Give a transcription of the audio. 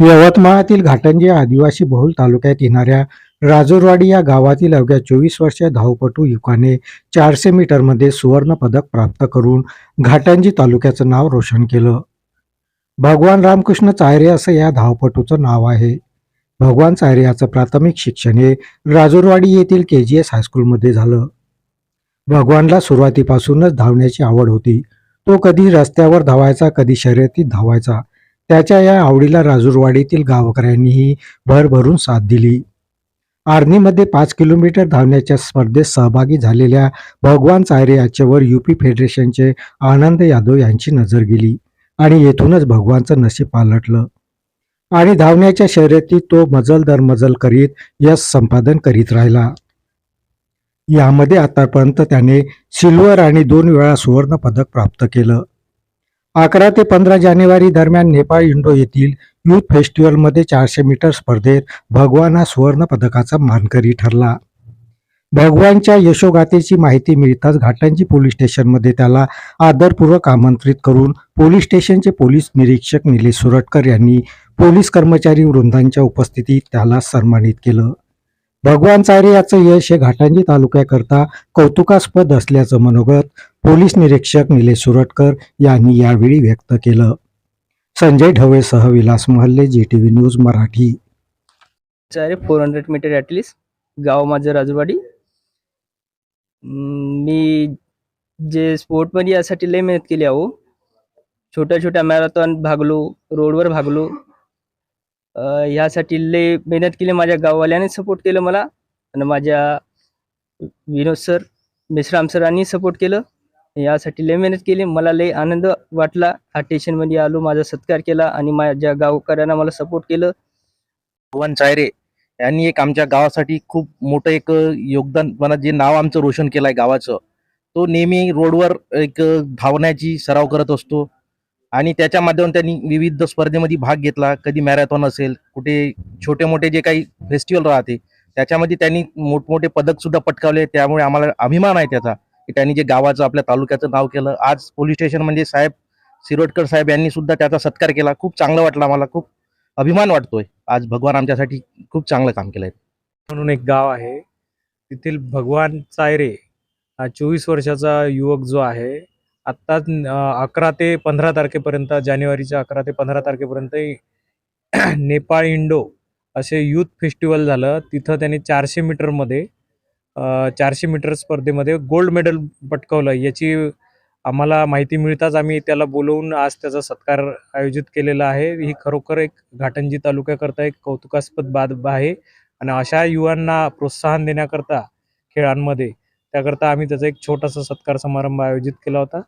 यवतमाळातील घाटंजी आदिवासी बहुल तालुक्यात येणाऱ्या राजूरवाडी या गावातील अवघ्या चोवीस वर्षीय धावपटू युकाने चारशे मीटरमध्ये सुवर्ण पदक प्राप्त करून घाटंजी तालुक्याचं नाव रोशन केलं. भगवान रामकृष्ण चायरे असं या धावपटूचं नाव आहे. भगवान चायरे याचं प्राथमिक शिक्षण हे राजूरवाडी येथील के जी एस हायस्कूलमध्ये झालं. भगवानला सुरुवातीपासूनच धावण्याची आवड होती. तो कधी रस्त्यावर धावायचा कधी शर्यतीत धावायचा. त्याच्या या आवडीला राजूरवाडीतील गावकऱ्यांनीही भरभरून साथ दिली. आर्नीमध्ये पाच किलोमीटर धावण्याच्या स्पर्धेत सहभागी झालेल्या भगवान चायरे याच्यावर युपी फेडरेशनचे आनंद यादव यांची नजर गेली आणि येथूनच भगवानचं नशीब पालटलं. आणि धावण्याच्या शर्यतीत तो मजल दर मजल करीत यश संपादन करीत राहिला. यामध्ये आतापर्यंत त्याने सिल्वर आणि दोन वेळा सुवर्ण पदक प्राप्त केलं. अकरा ते पंधरा जानेवारी दरम्यान नेपाळ इंडो येथील युथ फेस्टिवलमध्ये चारशे मीटर स्पर्धेत भगवान हा सुवर्ण पदकाचा मानकरी ठरला. भगवानच्या यशोगाथेची माहिती मिळताच घाटांची पोलीस स्टेशनमध्ये त्याला आदरपूर्वक आमंत्रित करून पोलीस स्टेशनचे पोलीस निरीक्षक निलेश सुरटकर यांनी पोलीस कर्मचारी वृंदांच्या उपस्थितीत त्याला सन्मानित केलं. भगवान चारे याचं यश हे घाटांजी तालुक्याकरता कौतुकास्पद असल्याचं मनोगत पोलीस निरीक्षक निलेश सुरटकर यांनी यावेळी व्यक्त केलं. Sanjay ढवळेसह Vilas Mahalle G T V news Marathi. चारे फोर हंड्रेड मीटर ॲटलिस्ट गाव माझं राजवाडी. मी जे स्पोर्टमध्ये यासाठी लय मेहनत केली आहो छोट्या छोट्या मॅरेथॉन भागलो रोडवर भागलो. ह्यासाठी लय मेहनत केली माझ्या गाववाल्याने सपोर्ट केलं मला. आणि माझ्या विनोद सर मेश्राम सरांनी सपोर्ट केलं. यासाठी लय मेहनत केली. मला लय आनंद वाटला. हा स्टेशनमध्ये आलो माझा सत्कार केला आणि माझ्या गावकऱ्यांना मला सपोर्ट केलं. भगवान चायरे यांनी एक आमच्या गावासाठी खूप मोठं एक योगदान म्हणा जे नाव आमचं रोशन केलंय गावाचं तो नेहमी रोडवर एक धावण्याची सराव करत असतो. आणि त्याच्या माध्यमातून त्यांनी विविध स्पर्धेमध्ये भाग घेतला. कधी मॅरेथॉन असेल कुठे छोटे मोठे जे काही फेस्टिवल राहते त्याच्यामध्ये त्यांनी मोठमोठे पदक सुद्धा पटकावले. त्यामुळे आम्हाला अभिमान आहे त्याचा की त्यांनी जे गावाचं आपल्या तालुक्याचं नाव केलं. आज पोलीस स्टेशन म्हणजे साहेब सिरोडकर साहेब यांनी सुद्धा त्याचा सत्कार केला. खूप चांगलं वाटलं आम्हाला. खूप अभिमान वाटतोय. आज भगवान आमच्यासाठी खूप चांगलं काम केलंय. म्हणून एक गाव आहे. तेथील भगवान चायरे हा चोवीस वर्षाचा युवक जो आहे आत्ताच अकरा ते पंधरा तारखेपर्यंत जानेवारीच्या अकरा ते पंधरा तारखेपर्यंत नेपाळ इंडो असे युथ फेस्टिवल झालं. तिथं त्यांनी चारशे मीटरमध्ये चारशे मीटर स्पर्धेमध्ये गोल्ड मेडल पटकावलं. याची आम्हाला माहिती मिळताच आम्ही त्याला बोलवून आज त्याचा सत्कार आयोजित केलेला आहे. ही खरोखर एक घाटंजी तालुक्याकरता एक कौतुकास्पद बाब आहे आणि अशा युवांना प्रोत्साहन देण्याकरता खेळांमध्ये त्याकरता आम्ही त्याचा एक छोटासा सत्कार समारंभ आयोजित केला होता.